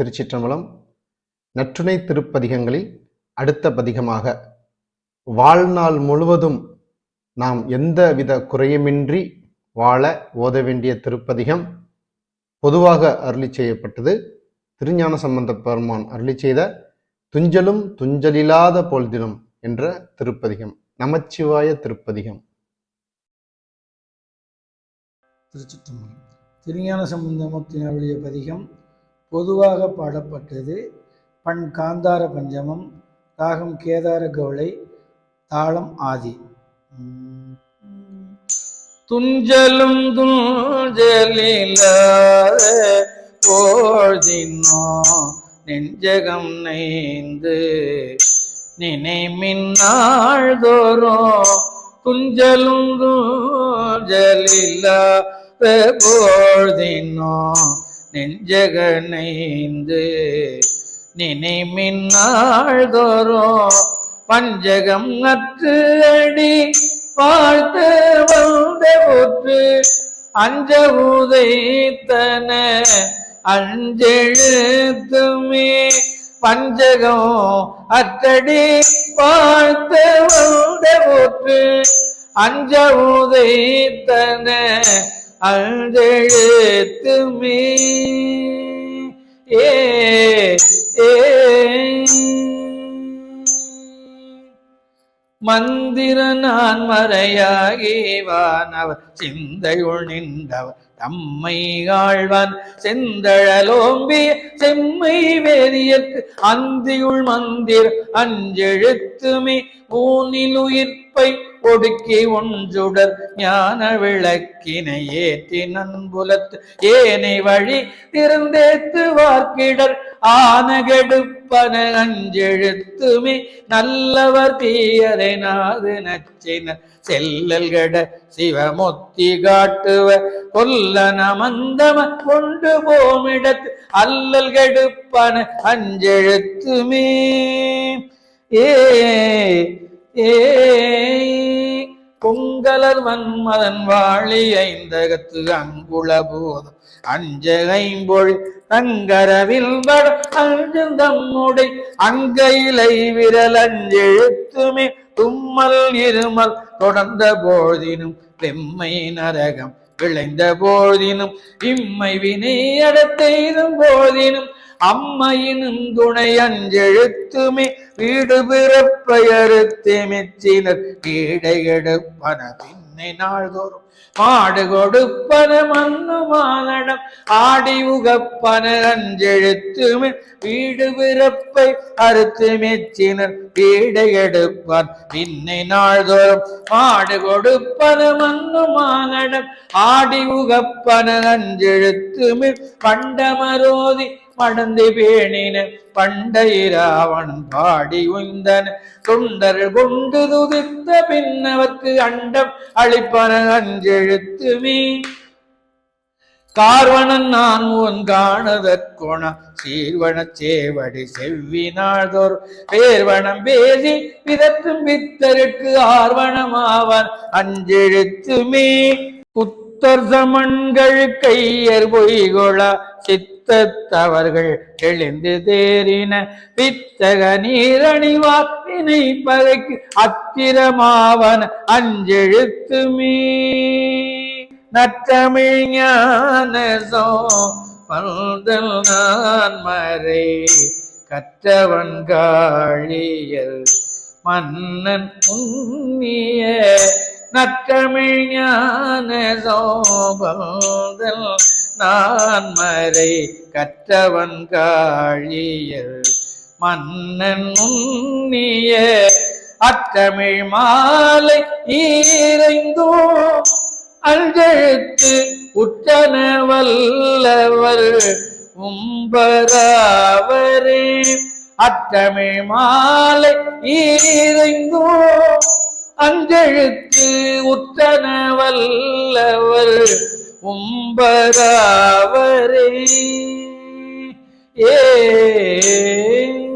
திருச்சிற்றம்பலம் நற்றுணை திருப்பதிகங்களில் அடுத்த பதிகமாக வாழ்நாள் முழுவதும் நாம் எந்தவித குறையுமின்றி வாழ ஓத வேண்டிய திருப்பதிகம் பொதுவாக அருளி செய்யப்பட்டது. திருஞான சம்பந்த பெருமான் அருளி செய்த துஞ்சலும் துஞ்சலில்லாத பொழுதிலும் என்ற திருப்பதிகம் நமச்சிவாய திருப்பதிகம். திருச்சிற்றம்பலம். திருஞான சம்பந்தமூர்த்தி பதிகம் பொதுவாக பாடப்பட்டது. பண் காந்தார பஞ்சமம் ராகம் கேதார கவுளை தாளம் ஆதி. துஞ்சலும் துஞ்சலில்லாத போழ்தினோ நெஞ்சகம் நைந்து நினைமின்னாழ்தோறும் துஞ்சலும் துஞ்சலில்லாத போழ்தினோ நெஞ்சகனைந்து நினைமின்னாழ்தோறும் பஞ்சகம் அற்று அடி வாழ்த்து வந்த போற்று அஞ்ச உதைத்தன அஞ்செழுத்துமே பஞ்சகம் அத்தடி வாழ்த்து வந்த போற்று அஞ்ச உதைத்தன அஞ்செழுத்துமே ஏ மந்திர நான் மறையாகி வானவர் சிந்தையுள் நின்றவர். தம்மை ஆழ்வான். செந்தழலோம்பி செம்மை வேதியற்கு அந்தியுள் மந்திர் அஞ்செழுத்துமே ஊனில் உயிர்ப்பை ஒடுக்கி ஒன்றுடர் ஞான விளக்கினை ஏற்றி நன்புலத்து ஏனை வழி திறந்தேத்து வார்க்கிடர். ஆனகெடுப்பன அஞ்செழுத்துமே நல்லவர் தீயரை நாது நச்சினர் செல்லல் கட சிவமொத்தி காட்டுவ கொல்ல நமந்தம கொண்டு போமிடத்து அல்லல் கெடுப்பன அஞ்செழுத்துமே. ஏ ஏ கொங்கலர் மன்மதன் வாழி ஐந்தகத்து அங்குள போதும். அஞ்சகைம்பொழி தங்கரவில் வட அஞ்சுந்தம்முடை அங்கையிலை விரல் அஞ்செழுத்துமே தும்மல் இருமல் தொடர்ந்த போதினும் பெம்மை நரகம் விளைந்த போதினும் இம்மை வினை அடத்தெய்தும் போதினும் அம்மையினும் துணை அஞ்செழுத்துமே வீடு பிறப்பையறுத்து மெச்சினர் கீடை பின்னை நாள்தோறும். மாடு கொடுப்பன மண்ணு மாதடம் ஆடி உகப்பன அஞ்செழுத்துமே வீடு பிறப்பை அறுத்து மெச்சினர் கீடை பின்னை நாள்தோறும். மாடு கொடுப்பன மண்ணு மாதடம் ஆடி உகப்பன அஞ்செழுத்துமே. பண்டமரோதி மடந்தை பேணின பண்டையிராவணன் பாடி உய்ந்தன. தொண்டர் கொண்டு துதித்த பின்னவர்க்கு அண்டம் அளிப்பன அஞ்செழுத்துமே கார்வணன் நான் உன் காணதற்கோண சீர்வன சேவடி செவ்வினாழ்தோர் பேர்வனம் பேசி விதத்தும் பித்தருக்கு ஆர்வனமாவான் அஞ்செழுத்துமே புத்தர் சமன்கள் கையர் பொய்கொள சித்த வித்தத்தவர்கள் எழுந்து தேறின வித்தக நீரணிவார். வினை பகைக்கு அத்திரமாவன் அஞ்செழுத்து மீ. ஞான பல்தல் நான் மறை. கற்றவன் காழியல் மன்னன் உண்ணிய. நற்றமிழ் ஞான நான் மறை கற்றவன் காழியல் மன்னன் உண்ணிய அற்றமிழ் மாலை ஈரைந்தோ அஞ்செழுத்து உற்றன வல்லவர் உம்பராவரே அத்தமிழ் மாலை ஈரைந்தோ அஞ்செழுத்து உற்றன வல்லவர் உம்பராவரே ஏ